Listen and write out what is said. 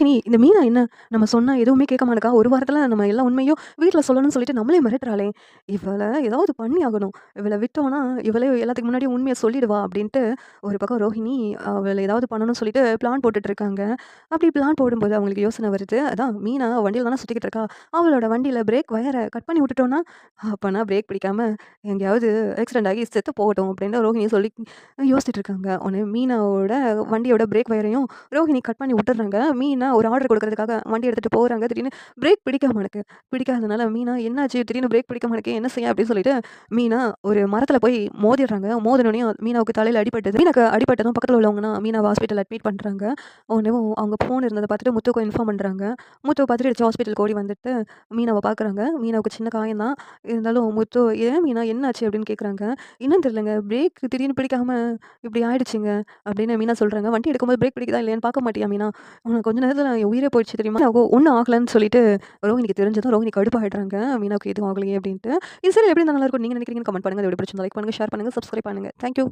ரோஹிணி இந்த மீனா என்ன? நம்ம சொன்னால் எதுவுமே கேட்க மாட்டேக்கா ஒரு வாரத்தில் நம்ம எல்லா உண்மையும் வீட்டில் சொல்லணும்னு சொல்லிட்டு நம்மளே மிரட்டுறாளே. இவளை ஏதாவது பண்ணி ஆகணும். இவளை விட்டோன்னா இவளே எல்லாத்துக்கு முன்னாடி உண்மையை சொல்லிடுவா அப்படின்ட்டு ஒரு பக்கம் ரோஹிணி அவளை ஏதாவது பண்ணணும்னு சொல்லிட்டு பிளான் போட்டுட்டு இருக்காங்க அப்படி பிளான் போடும்போது அவங்களுக்கு யோசனை வருது. அதான் மீனா வண்டியில் தானே சுற்றிக்கிட்டு இருக்கா? அவளோட வண்டியில் பிரேக் வயரை கட் பண்ணி விட்டுட்டோன்னா அப்போனா பிரேக் பிடிக்காம எங்கேயாவது ஆக்சிடென்ட் ஆகி செத்து போகட்டும் அப்படின்னு ரோஹிணி சொல்லி யோசிச்சுட்டு இருக்காங்க. உடனே மீனாவோட வண்டியோட பிரேக் வயரையும் ரோஹிணி கட் பண்ணி விட்டுறாங்க மீனா ஒரு ஆர்டர் கொடுக்கறதுக்காக வண்டி எடுத்துகிட்டு போகிறாங்க திடீர்னு பிரேக் பிடிக்காம எனக்கு பிடிக்காதனால மீனா என்னாச்சு? திடீர்னு பிரேக் பிடிக்காம எனக்கு என்ன செய்ய? அப்படின்னு சொல்லிட்டு மீனா ஒரு மரத்தில் போய் மோதிடுறாங்க. மோதினோடனே மீனாவுக்கு தலையில் அடிபட்டது. மீனாக்கு அடிபட்டதும் பக்கத்தில் உள்ளவங்கன்னா மீனாவை ஹாஸ்பிட்டல் அட்மிட் பண்ணுறாங்க உடனே அவங்க ஃபோன் இருந்ததை பார்த்துட்டு முத்துக்கு இன்ஃபார்ம் பண்ணுறாங்க முத்துவை பார்த்துட்டு ஹாஸ்பிட்டலுக்கு ஓடி வந்துட்டு மீனாவை பார்க்குறாங்க. மீனாவுக்கு சின்ன காயம் தான். இருந்தாலும் முத்து ஏன் மீனா என்னாச்சு? அப்படின்னு கேட்குறாங்க இன்னும் தெரியலங்க. பிரேக் திடீர்னு பிடிக்காம இப்படி ஆயிடுச்சுங்க. அப்படின்னு மீனா சொல்கிறாங்க வண்டி எடுக்கும்போது பிரேக் பிடிக்குதா இல்லையான்னு பார்க்க மாட்டியா மீனா? உனக்கு கொஞ்சம் நேரத்தில் நேரத்தில் நான் உயிரை போயிடுச்சு தெரியுமா? ஒன்றும் ஆகலன்னு சொல்லிட்டு ரோஹினிக்கு தெரிஞ்சதும் ரோஹினி கடுப்பாகிடுறாங்க மீனாவுக்கு எதுவும் ஆகலையே அப்படின்ட்டு. இது சரி எப்படி நல்லா இருக்கும்? நீங்கள் நினைக்கிறீங்க கமெண்ட் பண்ணுங்கள் எப்படி பிடிச்சிருந்தா லைக் பண்ணுங்கள் ஷேர் பண்ணுங்கள் சப்ஸ்கிரைப் பண்ணுங்கள் தேங்க்யூ